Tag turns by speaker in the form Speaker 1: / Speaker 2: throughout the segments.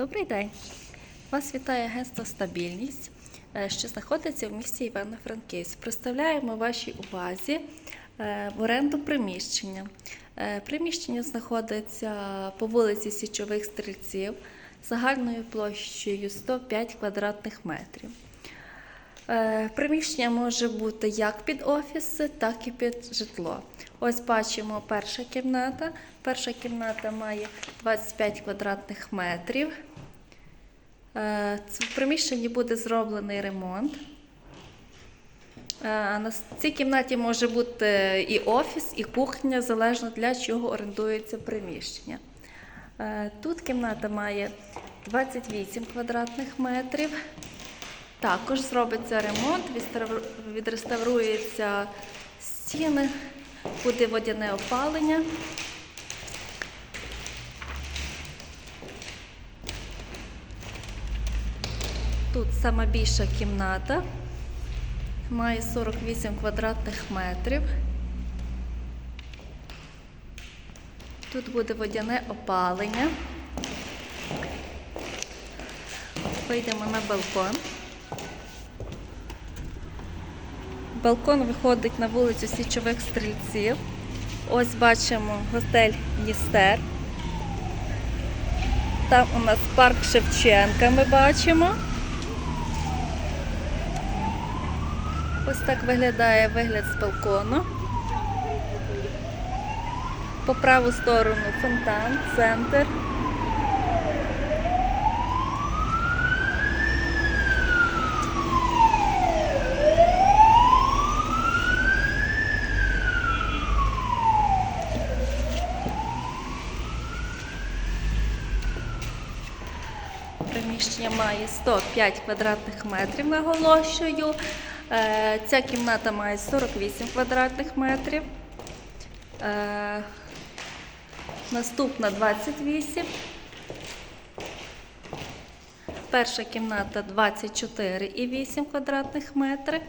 Speaker 1: Добрий день! Вас вітає агентство Стабільність, е, що знаходиться в місті Івано-Франківськ. Представляємо вашій увазі е, в оренду приміщення. Е, Приміщення знаходиться по вулиці Січових Стрільців загальною площею 105 квадратних метрів. Приміщення може бути як під офіси, так і під житло. Ось бачимо перша кімната. Перша кімната має 25 квадратних метрів. Е, В приміщенні буде зроблений ремонт. Е, На цій кімнаті може бути і офіс, і кухня, залежно для чого орендується приміщення. Е, Тут кімната має 28 квадратних метрів. Також зробиться ремонт, відреставруються стіни, буде водяне опалення. Тут сама більша кімната, має 48 квадратних метрів. Тут буде водяне опалення. Вийдемо на балкон. Балкон виходить на вулицю Січових Стрільців. Ось бачимо готель Дністер. Там у нас парк Шевченка ми бачимо. Ось так виглядає вигляд з балкону. По праву сторону фонтан, центр. Приміщення має 105 квадратних метрів, наголошую. Е, Ця кімната має 48 квадратних метрів. Е, Наступна 28. Перша кімната 24,8 квадратних метри.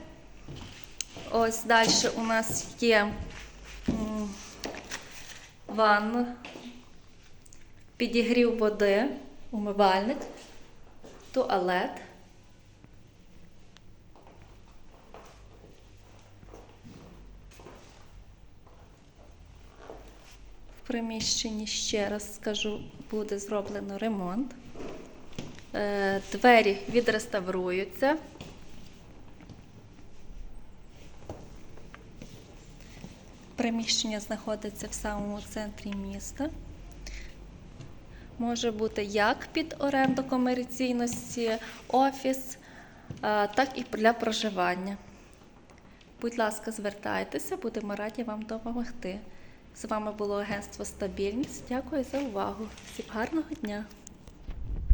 Speaker 1: Ось далі у нас є ванна, підігрів води, умивальник, туалет. В приміщенні ще раз скажу, буде зроблено ремонт. Е, Двері відреставруються. Приміщення знаходиться в самому центрі міста. Може бути як під оренду комерційності, офіс, так і для проживання. Будь ласка, звертайтеся, будемо раді вам допомогти. З вами було агентство Стабільність. Дякую за увагу. Всім гарного дня!